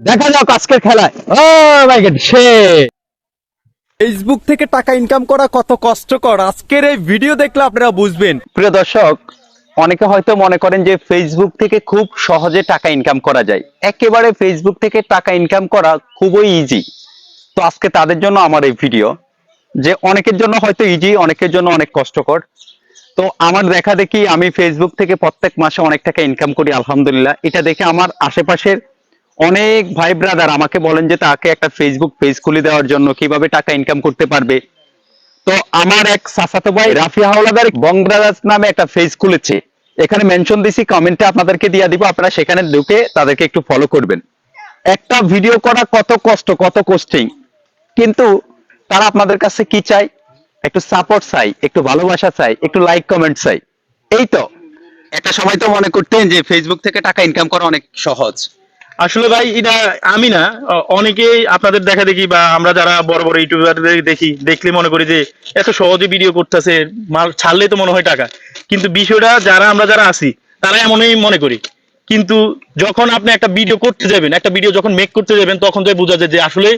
দেখা যাক আজকের খেলায়। ও মাই গড সে। ফেসবুক থেকে টাকা ইনকাম করা কত কষ্টকর। আজকের এই ভিডিও দেখলে আপনারা বুঝবেন। প্রিয় দর্শক অনেকে হয়তো মনে করেন যে ফেসবুক থেকে খুব সহজে টাকা ইনকাম করা যায়। একেবারে ফেসবুক থেকে টাকা ইনকাম করা খুবই ইজি তো আজকে তাদের জন্য আমার এই ভিডিও যে অনেকের জন্য হয়তো ইজি অনেকের জন্য অনেক কষ্টকর। তো আমার দেখা দেখি আমি ফেসবুক থেকে প্রত্যেক মাসে অনেক টাকা ইনকাম করি আলহামদুলিল্লাহ। এটা দেখে আমার আশেপাশের অনেক ভাই ব্রাদার আমাকে বলেন যে তাকে একটা ফেসবুক পেজ খুলে দেওয়ার জন্য কীভাবে টাকা ইনকাম করতে পারবে। তো আমার এক সাসাতো ভাই রাফি হাওলাদার বংরাজ নামে একটা পেজ খুলেছে। এখানে মেনশন দিছি কমেন্টে আপনাদেরকে দিয়ে দিব, আপনারা সেখানে ঢুকে তাদেরকে একটু ফলো করবেন। একটা ভিডিও করা কত কষ্ট, কত কস্টিং কিন্তু তারা আপনাদের কাছে কি চাই একটু সাপোর্ট চাই, একটু ভালোবাসা চাই, একটু লাইক কমেন্ট চাই। এই তো। একটা সময় তো মনে করতেন যে ফেসবুক থেকে টাকা ইনকাম করা অনেক সহজ। আসলে ভাই এটা আমি না অনেকেই আপনাদের দেখা দেখি বা আমরা যারা বড় বড় ইউটিউবারদের দেখি দেখলে মনে করি যে এত সহজে ভিডিও করতেছে মাল ছাড়লেই তো মনে হয় টাকা। কিন্তু বিষয়টা যারা আমরা যারা আছি তারা এমনই মনে করি। কিন্তু যখন আপনি একটা ভিডিও করতে যাবেন একটা ভিডিও যখন মেক করতে যাবেন তখন তো বোঝা যায় যে আসলে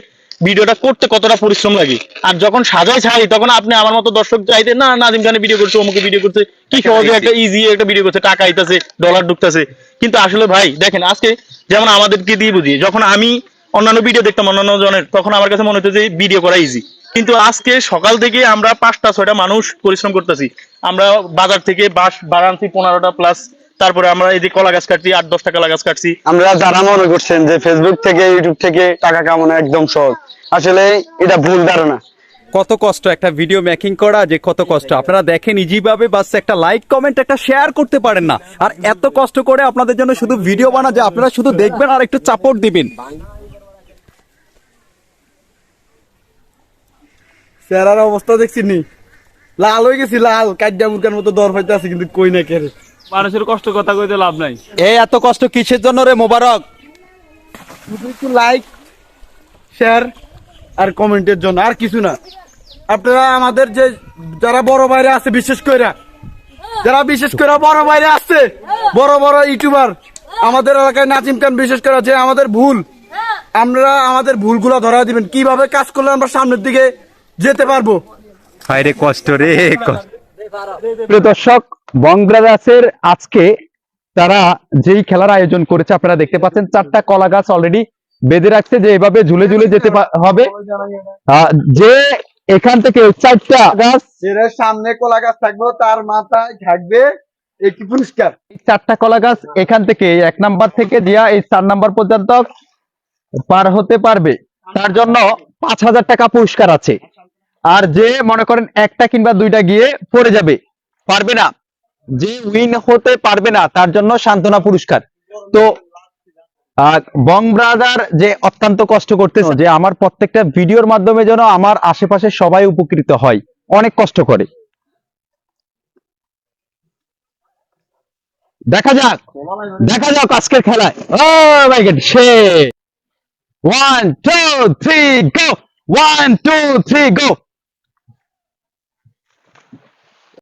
ভিডিওটা করতে কতটা পরিশ্রম লাগে। আর যখন সাজায় ছাড়ি তখন আপনি আমার মতো দর্শক চাইতে না নাজিম খানে ভিডিও করছে অমুকে ভিডিও করছে কি সহজে একটা ইজি একটা ভিডিও করছে টাকা আইতাছে ডলার ঢুকতেছে। কিন্তু আসলে ভাই দেখেন আজকে যেমন আমাদেরকে দিয়ে বুঝি যখন আমি অন্যান্য ভিডিও দেখতাম, অন্যান্য জনের, তখন আমার কাছে মনে হতো যে ভিডিও করা ইজি কিন্তু আজকে সকাল থেকে আমরা পাঁচটা, ছয়টা মানুষ পরিশ্রম করতেছি। আমরা বাজার থেকে বাস বাড়ানছি পনেরোটা প্লাস তারপরে আমরা এই যে কলা গাছ কাটছি, আট, দশটা কলা গাছ কাটছি। আমরা যারা মনে করছেন যে ফেসবুক থেকে ইউটিউব থেকে টাকা কামানো একদম সহজ। আসলে এটা ভুল ধারণা। কত কষ্ট একটা ভিডিও মেকিং করা যে কত কষ্ট। আপনারা দেখেন ইজি ভাবে বাস একটা লাইক কমেন্ট একটা শেয়ার করতে পারেন না। আর এত কষ্ট করে আপনাদের জন্য শুধু ভিডিও বানা যে আপনারা শুধু দেখবেন আর একটু সাপোর্ট দিবেন। চেহারার অবস্থা দেখছি নি? লাল হয়ে গেছি লাল। কাজ্জা মুরকার মতো দর পাইতে আছে কিন্তু কই না কেরে মানুষের কষ্ট কথা কইতে লাভ নাই। এই এত কষ্ট কিসের জন্য রে মোবারক? শুধু একটু লাইক শেয়ার আর কমেন্টের জন্য। আর কিছু না। আপনারা আমাদের যে যারা বড় বাইরে আছে বিশেষ করে যারা বিশেষ করে বড় বাইরে আছে বড় বড় ইউটিউবার আমাদের এলাকায় নাজিম খান বিশেষ করে যে আমাদের ভুল আমরা আমাদের ভুলগুলো ধরা দিবেন। কীভাবে কাজ করলে আমরা সামনের দিকে যেতে পারব? হায় রে কষ্ট রে কষ্ট প্রিয় দর্শক বং ব্রাদার্সের আজকে তারা যেই খেলার আয়োজন করেছে আপনারা দেখতে পাচ্ছেন চারটা কলা গাছ অলরেডি বেঁধে রাখছে যে এভাবে ঝুলে ঝুলে যেতে হবে। যে এখান থেকে চারটা গাছ। এর সামনে কলা গাছ থাকবে তার মাথায় থাকবে একটি পুরস্কার চারটা কলা গাছ এখান থেকে এক নাম্বার থেকে দিয়া এই চার নাম্বার পর্যন্ত পার হতে পারবে। তার জন্য পাঁচ হাজার টাকা পুরস্কার আছে। আর যে মনে করেন একটা কিংবা দুইটা গিয়ে পড়ে যাবে পারবে না। যে উইন হতে পারবে না তার জন্য সান্ত্বনা পুরস্কার। তো বং ব্রাদার যে অত্যন্ত কষ্ট করতেছে, যে আমার প্রত্যেকটা ভিডিওর মাধ্যমে যেন আমার আশেপাশে সবাই উপকৃত হয়, অনেক কষ্ট করে। দেখা যাক দেখা যাক আজকের খেলায়। ও সে। One two three go one two three go